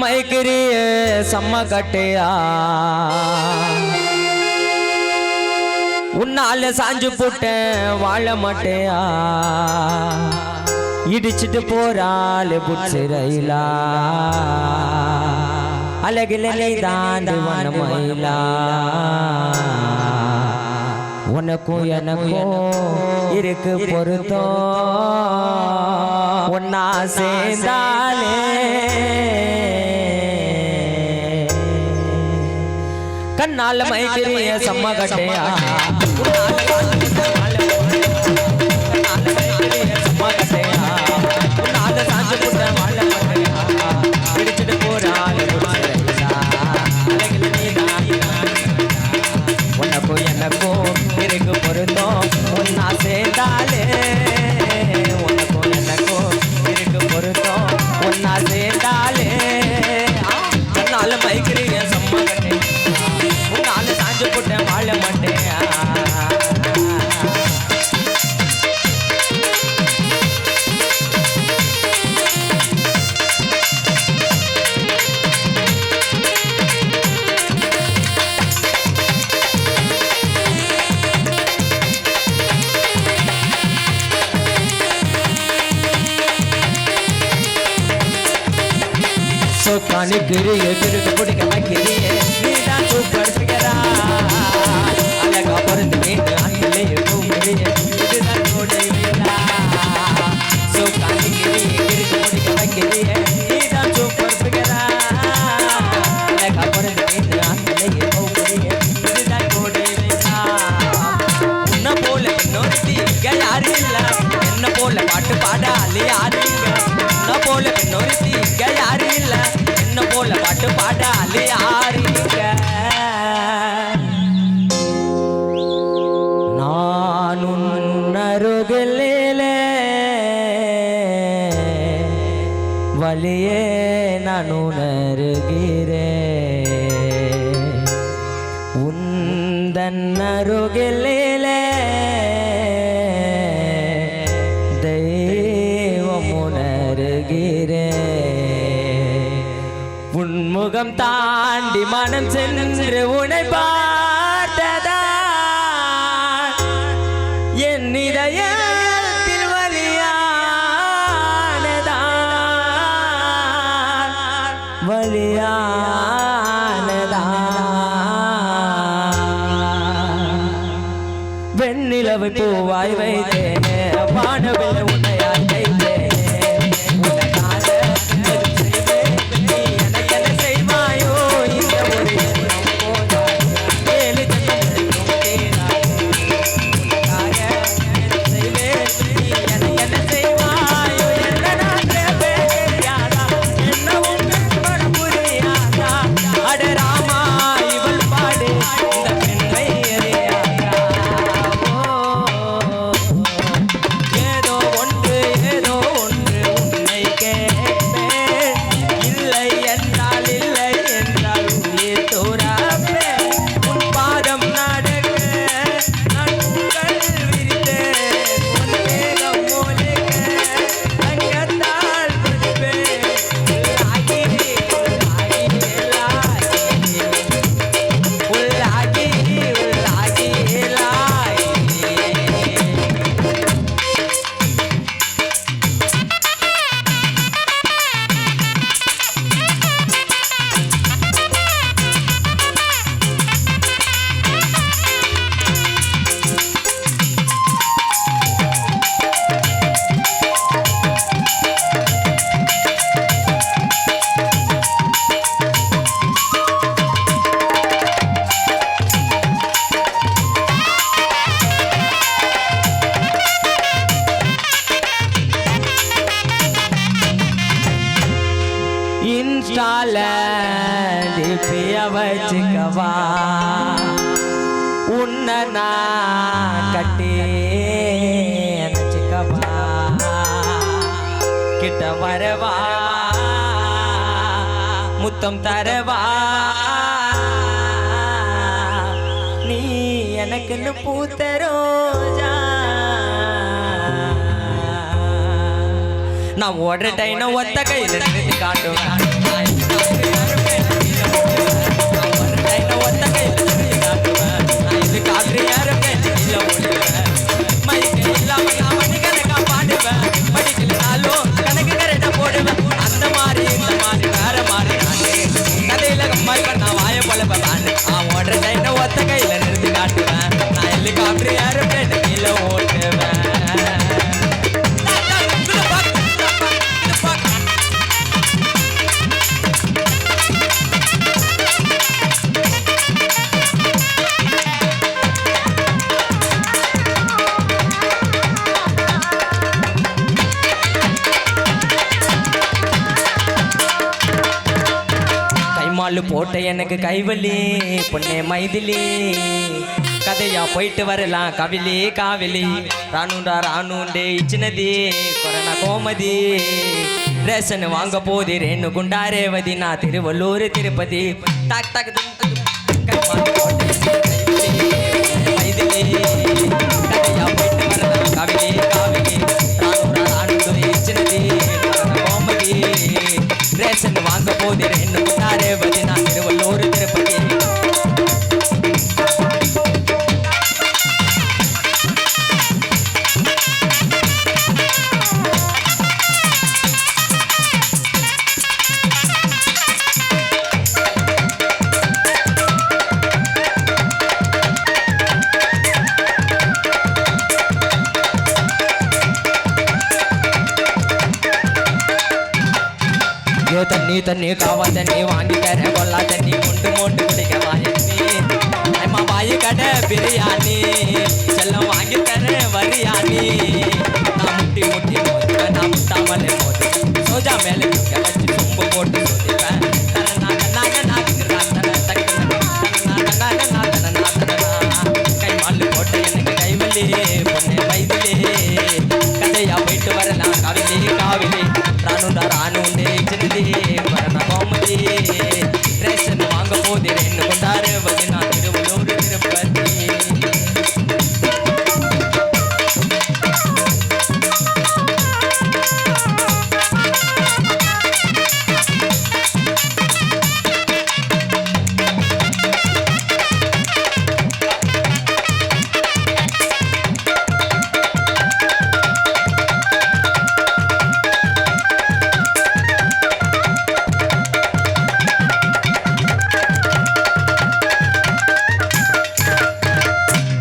மைக்கிரிய செம்ம கட்டையா? உன்னால சாஞ்சு போட்டேன் வாழ மாட்டேயா? இடிச்சிட்டு போறாள் புட்சு ரயிலா? அழகில நீ தாண்டி உனக்கும் எனக்கும் இருக்கு பொருத்தம். ஒன்னா சேர்ந்தாலே கண்ணால் மைக்கிறிய செம்ம கட்டையா? சொக்கானி கிரிய கிருக்கு பிடிக்க வைக்கிறிய நீதான் சூப்பர் ஃபிகரா அழகா பொருந்து மீண்டு அங்கிலே கூப்பிடுறிய இதுதான் கோடை வேலா சூப்பர் அழகா மீண்டு இதுதான் கோடை உன்ன போல இன்னொருத்தி இங்க யாரும் இல்ல. என்ன போல பாட்டு பாட அலி வழியே நான் உணர்கிறே உந்தன் அருகிலே தெய்வம் உணர்கிறே உன்முகம் தாண்டி மனம் சென்று வெண்ணிலவை பூவாய் வைத்தேனே. வானவில் உன்னை கட்டி நினச்சிக்கவா கிட்ட வரவா. முத்தம் தரவா. நீ எனக்குன்னு பூத்த ரோஜா. நான் ஓடுற டைன ஒத்த கையில் காட்டுவேன். போட்ட எனக்கு கைவலி பொண்ணே மைதிலி கதையா போயிட்டு வரலாம் கவிலி காவிலி ராணுண்டா ராணுண்டே இச்சினதி கொரோனா கோமதி ரேஷன் வாங்க போதி ரேணு குண்டா ரேவதி நான் திருவள்ளூர் திருப்பதி டாக் டாக் தண்ணி தண்ணி காவா தண்ணி வாங்கிக்கிற கொல்லா தண்ணி மொண்டு மொண்டு குடிக்க வாயண்ணி அம்மா வாயு கடை பிரியாணி. செல்லம் வாங்கி தரேன் வரியாணி